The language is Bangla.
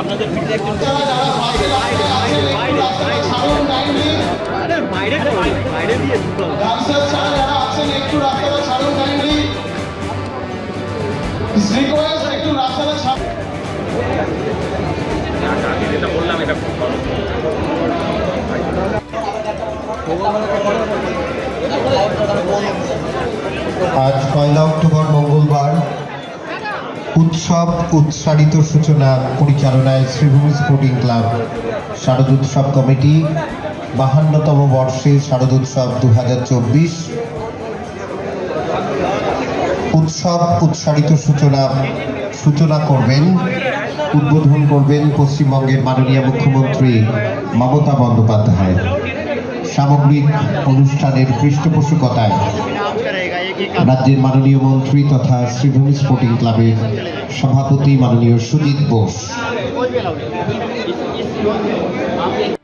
আপনাদের ফিডব্যাক বাইরে বাইরে দিয়ে একটু রাস্তাটা ছাড়ুন কাইন্ডলি রিকোয়েস্ট একটু রাস্তাটা ছাড়ুন যেটা বললাম এটা আজ পয়লা অক্টোবর মঙ্গলবার। উৎসব উৎসারিত সূচনা পরিচালনায় শ্রীভূমি স্পোর্টিং ক্লাব শারদোৎসব কমিটি, বাহান্নতম বর্ষে শারদোৎসব দু হাজার চব্বিশ। উৎসব উৎসারিত সূচনা সূচনা করবেন, উদ্বোধন করবেন পশ্চিমবঙ্গের মাননীয় মুখ্যমন্ত্রী মমতা বন্দ্যোপাধ্যায়। সামগ্রিক অনুষ্ঠানের পৃষ্ঠপোষকতায় রাজ্যের মাননীয় মন্ত্রী তথা শ্রীভূমি স্পোর্টিং ক্লাবের সভাপতি মাননীয় সুজিত বোস।